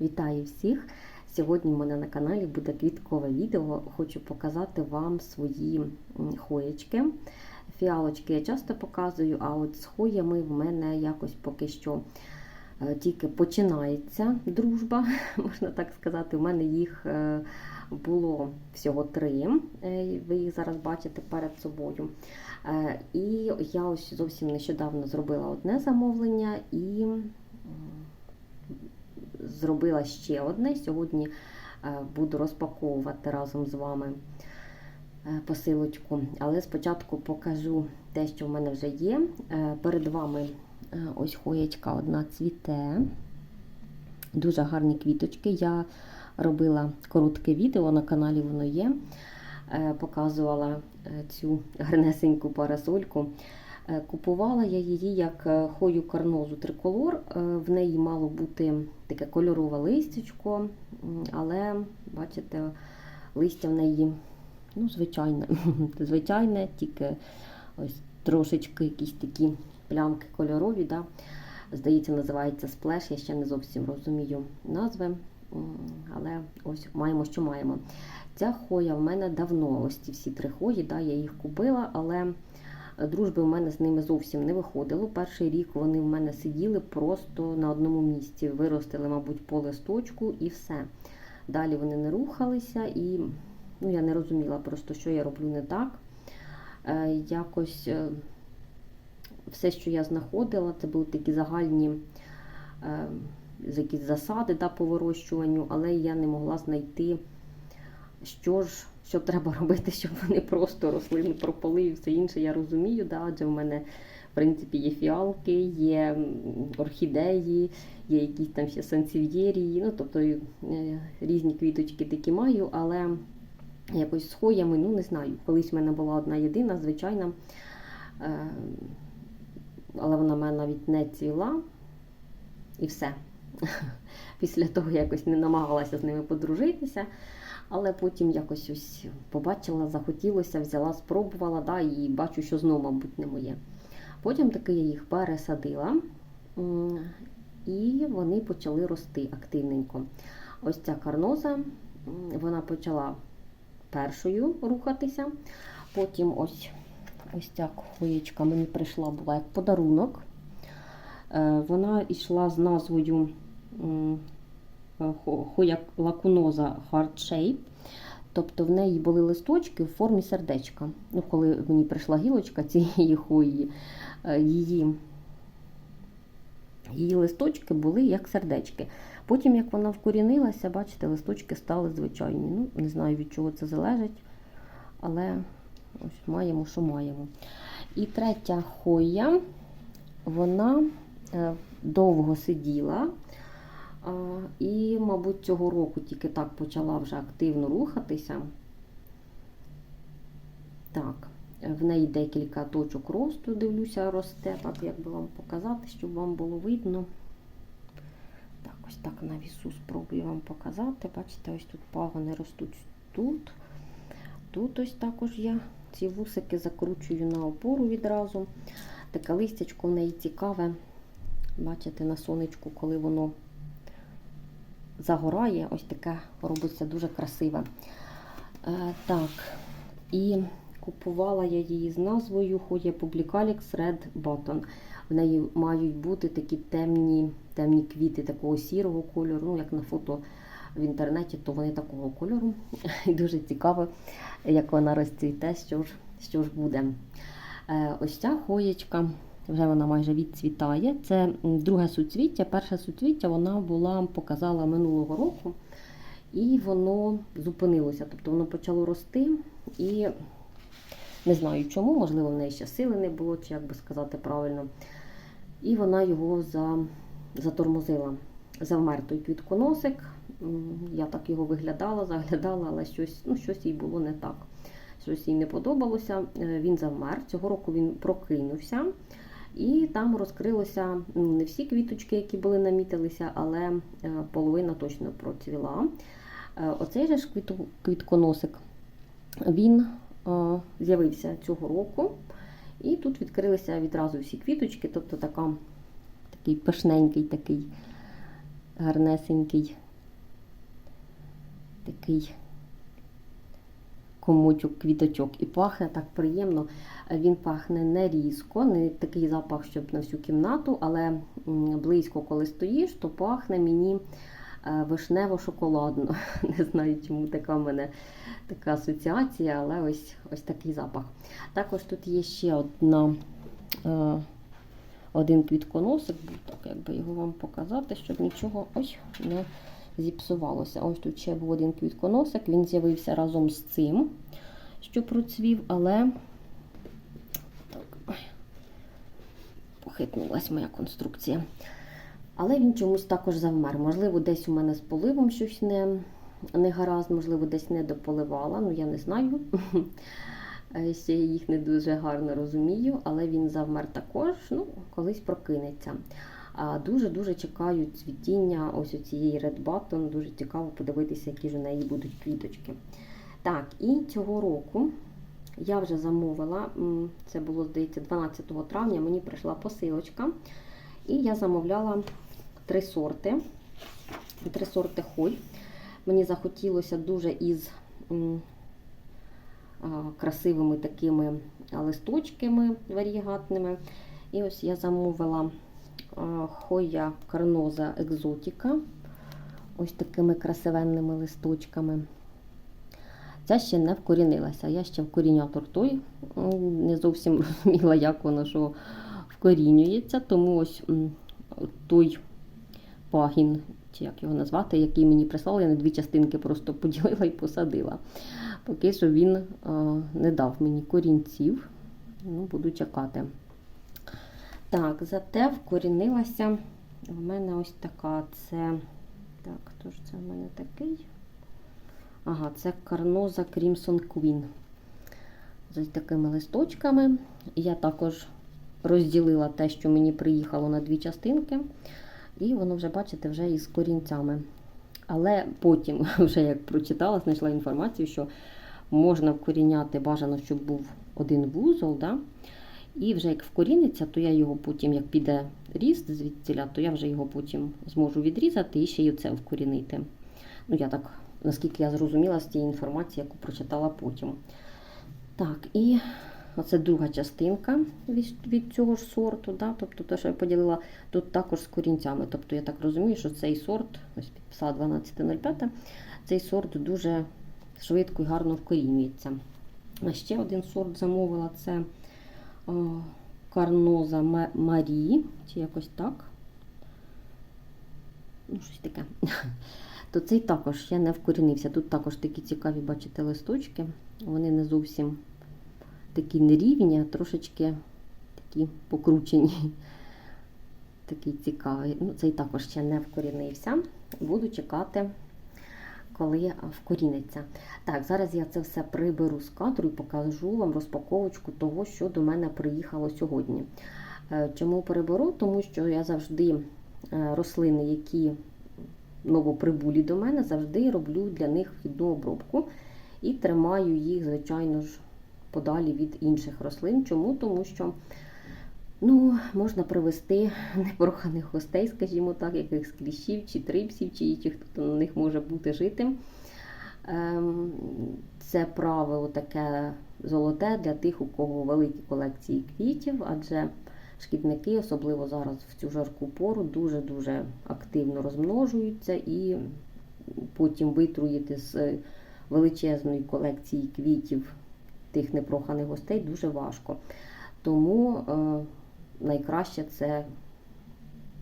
Вітаю всіх! Сьогодні в мене на каналі буде квіткове відео. Хочу показати вам свої хоєчки. Фіалочки я часто показую, а от з хоями в мене якось поки що е, тільки починається дружба, можна так сказати. У мене їх е, було всього три. Е, Ви їх зараз бачите перед собою. І я ось зовсім нещодавно зробила одне замовлення і зробила ще одне. Сьогодні е, буду розпаковувати разом з вами е, посилочку. Але спочатку покажу те, що в мене вже є. Е, Перед вами ось хоєчка одна цвіте. Дуже гарні квіточки. Я робила коротке відео на каналі, воно є. Показувала цю гарнесеньку парасольку. Е, Купувала я її як е, хою карнозу триколор. Е, В неї мало бути таке кольорове листячко, але бачите, листя в неї ну, звичайне, звичайне, тільки ось трошечки якісь такі плямки кольорові. Да? Здається, називається сплеш. Я ще не зовсім розумію назви, але ось маємо, що маємо. Ця хоя в мене давно, ось ці всі три хої, да, я їх купила, але дружби в мене з ними зовсім не виходило. Перший рік вони в мене сиділи просто на одному місці, виростили, мабуть, по листочку і все. Далі вони не рухалися, і ну, я не розуміла просто, що я роблю не так. Е, якось е, все, що я знаходила, це були такі загальні е, якісь засади да, по вирощуванню, але я не могла знайти, що ж що треба робити, щоб вони просто росли, не пропали і все інше. Я розумію, да, адже в мене в принципі є фіалки, є орхідеї, є якісь там ще сансів'єрії, ну тобто е, різні квіточки такі маю, але якось з хоями, ну не знаю. Колись в мене була одна єдина, звичайна, е, але вона в мене навіть не цвіла і все. Після того якось не намагалася з ними подружитися. Але потім якось ось побачила, захотілося, взяла, спробувала, да, і бачу, що знову, мабуть, не моє. Потім таки я їх пересадила, і вони почали рости активненько. Ось ця карноза, вона почала першою рухатися. Потім ось ось ця хоєчка мені прийшла була як подарунок. Вона йшла з назвою хоя лакуноза Hard Shape. Тобто в неї були листочки в формі сердечка. Ну, Коли мені прийшла гілочка цієї хої, її її листочки були як сердечки. Потім, як вона вкорінилася, бачите, листочки стали звичайні. Ну, Не знаю, від чого це залежить, але ось маємо, що маємо. І третя хоя, вона довго сиділа. І, мабуть, цього року тільки так почала вже активно рухатися. Так, в неї декілька точок росту, дивлюся, росте, так як би вам показати, щоб вам було видно. Так, ось так на вісу спробую вам показати. Бачите, ось тут пагони ростуть тут. Тут ось також я ці вусики закручую на опору відразу. Таке листячко в неї цікаве. Бачите, на сонечку, коли воно загорає, ось таке робиться дуже красиве. Е, так, і купувала я її з назвою Hoya Publicalix Red Button. В неї мають бути такі темні темні квіти такого сірого кольору, ну, як на фото в інтернеті, то вони такого кольору. І дуже цікаво, як вона розцвіте, що ж, що ж буде. Е, ось ця хоєчка. Вже вона майже відцвітає. Це друге суцвіття. Перше суцвіття вона була, показала минулого року, і воно зупинилося. Тобто воно почало рости. І не знаю чому, можливо, в неї ще сили не було, чи як би сказати правильно. І вона його за, затормозила. Завмер той квітконосик. Я так його виглядала, заглядала, але щось, ну, щось їй було не так. Щось їй не подобалося. Він завмер. Цього року він прокинувся. І там розкрилося не всі квіточки, які були намітилися, але половина точно процвіла. Оцей же ж квітконосик він з'явився цього року. І тут відкрилися відразу всі квіточки, тобто така, такий пишненький, такий гарнесенький такий комочок квіточок і пахне так приємно. Він пахне не різко, не такий запах, щоб на всю кімнату, але близько, коли стоїш, то пахне мені е, вишнево-шоколадно. Не знаю, чому така в мене така асоціація, але ось, ось такий запах. Також тут є ще одна. е, Один квітконосик, так, якби його вам показати, щоб нічого ой, не зіпсувалося. Ось тут ще був один квітконосик, він з'явився разом з цим, що процвів, але так, похитнулася моя конструкція. Але він чомусь також завмер. Можливо, десь у мене з поливом щось не, не гаразд, можливо, десь не дополивала, ну я не знаю. Ще їх не дуже гарно розумію, але він завмер також, ну, колись прокинеться. Дуже-дуже чекаю цвітіння ось цієї Red Button. Дуже цікаво подивитися, які ж у неї будуть квіточки. Так, і цього року я вже замовила, це було, здається, 12 травня, мені прийшла посилочка, і я замовляла три сорти. Три сорти холь. Мені захотілося дуже із красивими такими листочками варігатними. І ось я замовила Хоя Карноза Екзотіка. Ось такими красивенними листочками. Ця ще не вкорінилася. Я ще вкорінятор той м, не зовсім розуміла, як воно що вкорінюється. Тому ось той пагін, чи як його назвати, який мені прислали, я на дві частинки просто поділила і посадила. Поки що він не дав мені корінців. Ну, буду чекати. Так, зате вкорінилася в мене ось така. Це. Так, хто ж це в мене такий? Ага, це карноза Crimson Queen. З ось такими листочками. Я також розділила те, що мені приїхало на дві частинки. І воно вже, бачите, вже із корінцями. Але потім, вже як прочитала, знайшла інформацію, що можна вкоріняти, бажано, щоб був один вузол. Да? І вже як вкоріниться, то я його потім, як піде ріст звідтіля, то я вже його потім зможу відрізати і ще й оце вкорінити. Ну, я так, наскільки я зрозуміла з тієї інформації, яку прочитала потім. Так, і оце друга частинка від, від цього ж сорту. Да? Тобто те, що я поділила тут також з корінцями. Тобто я так розумію, що цей сорт, ось підписала 12.05, цей сорт дуже швидко і гарно вкорінюється. А ще один сорт замовила це Карноза Ма- Марі, чи якось так. Ну, щось таке. То цей також ще не вкорінився. Тут також такі цікаві, бачите, листочки. Вони не зовсім такі нерівні, а трошечки такі покручені. Такий цікавий. Ну, цей також ще не вкорінився. Буду чекати, коли вкоріниться. Так, зараз я це все приберу з кадру і покажу вам розпаковочку того, що до мене приїхало сьогодні. Е, Чому переберу? Тому що я завжди е, рослини, які новоприбулі до мене, завжди роблю для них вхідну обробку і тримаю їх, звичайно ж, подалі від інших рослин. Чому? Тому що ну, можна привести непроханих гостей, скажімо так, якихось кліщів чи трипсів, чи інших, хто на них може бути житим. Ем, Це правило таке золоте для тих, у кого великі колекції квітів, адже шкідники, особливо зараз в цю жарку пору, дуже-дуже активно розмножуються і потім витруїти з величезної колекції квітів тих непроханих гостей дуже важко. Тому е, найкраще це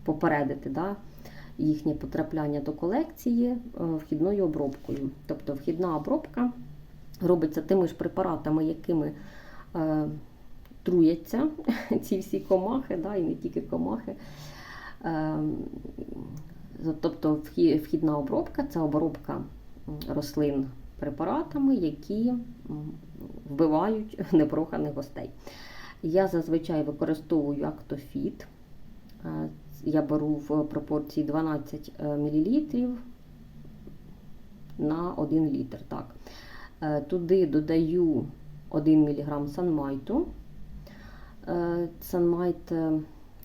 попередити да, їхнє потрапляння до колекції е, вхідною обробкою. Тобто вхідна обробка робиться тими ж препаратами, якими е, труяться ці всі комахи, да, і не тільки комахи. Е, тобто вхідна обробка це обробка рослин препаратами, які вбивають непроханих гостей. Я зазвичай використовую актофіт. Е, Я беру в пропорції 12 мл на 1 літр. Так. Е, Туди додаю 1 мг санмайту. Е, Санмайт е,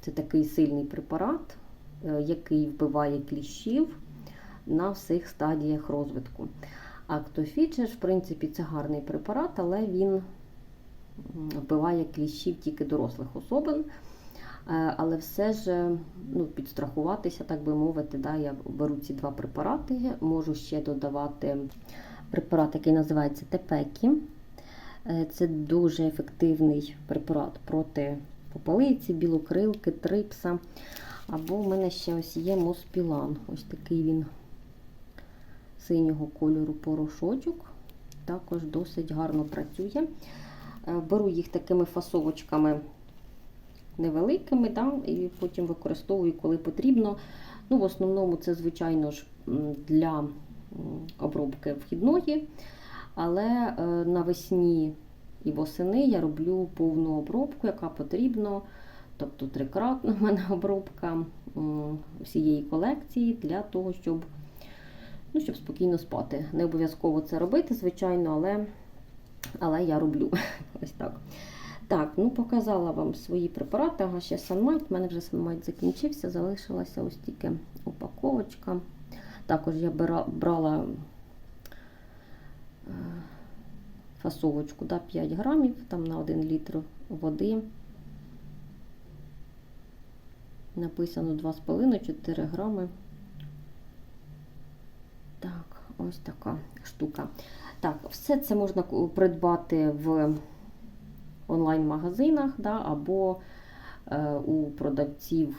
це такий сильний препарат, е, який вбиває кліщів на всіх стадіях розвитку. Актофіджер, в принципі, це гарний препарат, але він вбиває кліщів тільки дорослих особин. Е, Але все ж ну, підстрахуватися, так би мовити, да, я беру ці два препарати, можу ще додавати препарат, який називається Тепекі. Е, Це дуже ефективний препарат проти попелиці, білокрилки, трипса. Або в мене ще ось є Моспілан. Ось такий він синього кольору порошочок. Також досить гарно працює. Е, Беру їх такими фасовочками невеликими, да, і потім використовую, коли потрібно. Ну, В основному це, звичайно ж, для обробки вхідної, але е, навесні і восени я роблю повну обробку, яка потрібна. Тобто трикратна в мене обробка всієї колекції для того, щоб, ну, щоб спокійно спати. Не обов'язково це робити, звичайно, але, але я роблю. Ось так. Так, ну показала вам свої препарати. Ага, ще Санмайт. У мене вже Санмайт закінчився, залишилася ось тільки упаковочка. Також я брала е, фасовочку да, 5 грамів там на 1 літр води. Написано 2,5-4 грами. Так, ось така штука. Так, все це можна придбати в онлайн-магазинах, да, або е, у продавців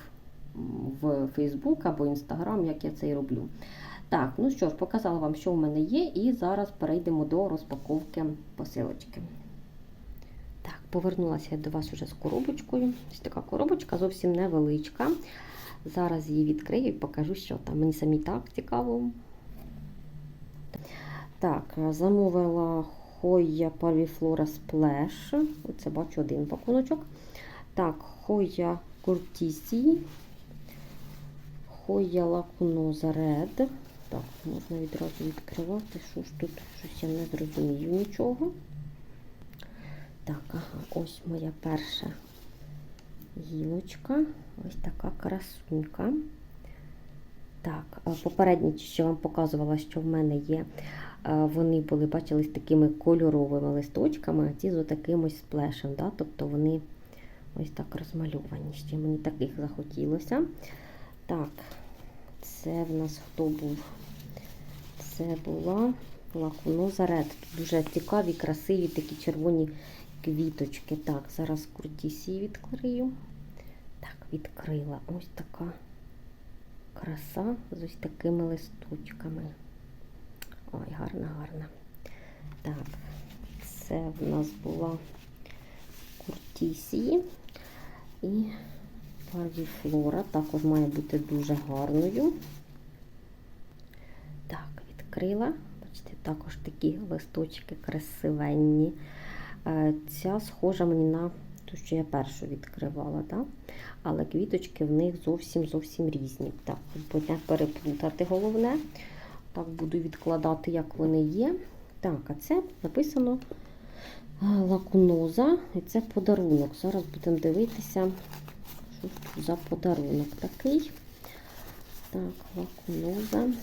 в Facebook або Instagram, як я це і роблю. Так, ну що ж, показала вам, що в мене є, і зараз перейдемо до розпаковки посилочки. Так, повернулася я до вас уже з коробочкою. Ось така коробочка зовсім невеличка. Зараз її відкрию і покажу, що там. Мені самі так цікаво. Так, замовила Hoya Parviflora Splash. Оце бачу один пакуночок. Так, Hoya Curtisi. Hoya Lacunosa Red. Так, можна відразу відкривати. Що ж тут? Щось я не зрозумію нічого. Так, ага, ось моя перша гілочка. Ось така красунька. Так, е, попередні, що вам показувала, що в мене є, е, вони були, бачили, з такими кольоровими листочками, а ці з таким ось сплешем. Да? Тобто вони ось так розмальовані. Ще мені таких захотілося. Так, це в нас хто був? Це була лакуноза Ред. Тут дуже цікаві, красиві такі червоні квіточки. Так, зараз куртісі відкрию. Так, відкрила. Ось така краса з ось такими листочками. Ой, гарна, гарна. Так, це в нас була куртісії і парвіфлора. Також має бути дуже гарною. Так, відкрила. Бачите, також такі листочки красивенні. Е, Ця схожа мені на ту, що я першу відкривала, да? але квіточки в них зовсім зовсім різні. Так, не переплутати головне. Так, буду відкладати, як вони є. Так, а це написано е, лакуноза, і це подарунок. Зараз будемо дивитися, що за подарунок такий. Так, лакуноза.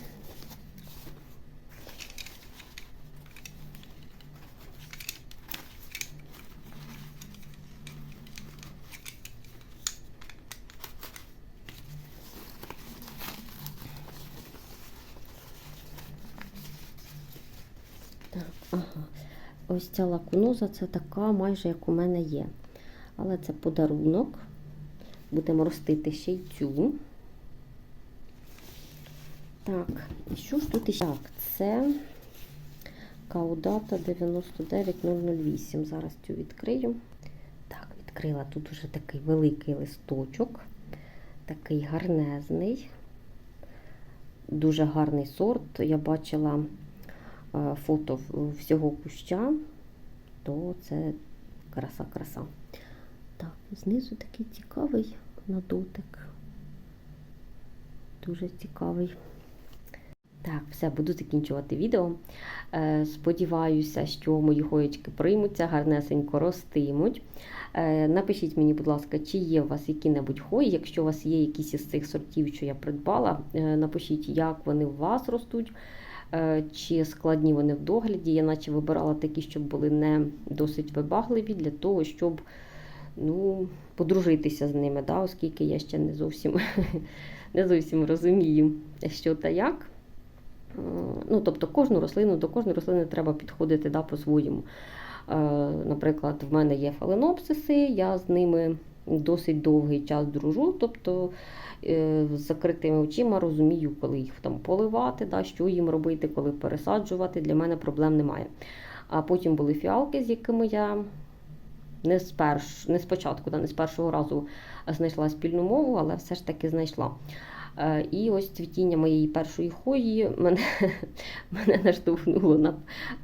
Так, ага. Ось ця лакуноза це така майже як у мене є. Але це подарунок. Будемо ростити ще й цю. Так, і що ж тут іще? Так, це Каудата 99008. Зараз цю відкрию. Так, відкрила. Тут уже такий великий листочок, такий гарнезний, дуже гарний сорт. Я бачила фото всього куща, то це краса-краса. Так, знизу такий цікавий на дотик. Дуже цікавий. Так, все, буду закінчувати відео. Е, Сподіваюся, що мої хоєчки приймуться, гарнесенько ростимуть. Е, Напишіть мені, будь ласка, чи є у вас які-небудь хої. Якщо у вас є якісь із цих сортів, що я придбала, е, напишіть, як вони у вас ростуть. Е, чи складні вони в догляді. Я наче вибирала такі, щоб були не досить вибагливі для того, щоб ну, подружитися з ними, да, оскільки я ще не зовсім, не зовсім розумію, що та як. Е, Ну, тобто кожну рослину, до кожної рослини треба підходити да, по-своєму. Е, Наприклад, в мене є фаленопсиси, я з ними досить довгий час дружу, тобто е, з закритими очима розумію, коли їх там поливати, да, що їм робити, коли пересаджувати. Для мене проблем немає. А потім були фіалки, з якими я не, з перш, не спочатку, да, не з першого разу знайшла спільну мову, але все ж таки знайшла. Е, І ось цвітіння моєї першої хої мене, мене наштовхнуло на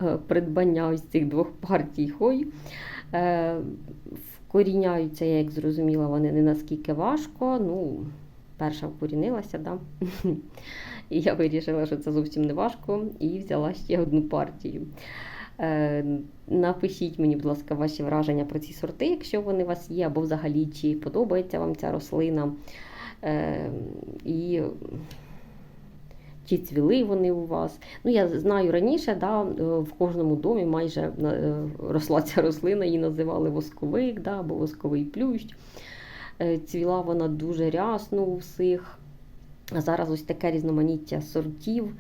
е, придбання ось цих двох партій хой. Вкоріняються, я як зрозуміла, вони не наскільки важко. Ну, перша вкорінилася, да? і я вирішила, що це зовсім не важко, і взяла ще одну партію. Е, Напишіть мені, будь ласка, ваші враження про ці сорти, якщо вони у вас є, або взагалі чи подобається вам ця рослина. Е, І чи цвіли вони у вас. Ну, я знаю раніше, да, е, в кожному домі майже е, росла ця рослина, її називали восковик да, або восковий плющ. Е, Цвіла вона дуже рясно у всіх. А зараз ось таке різноманіття сортів,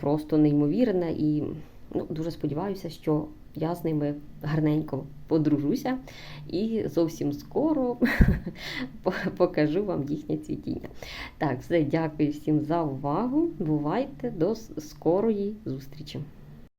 просто неймовірне. І ну, дуже сподіваюся, що я з ними гарненько подружуся і зовсім скоро покажу вам їхнє цвітіння. Так, все, дякую всім за увагу. Бувайте до скорої зустрічі!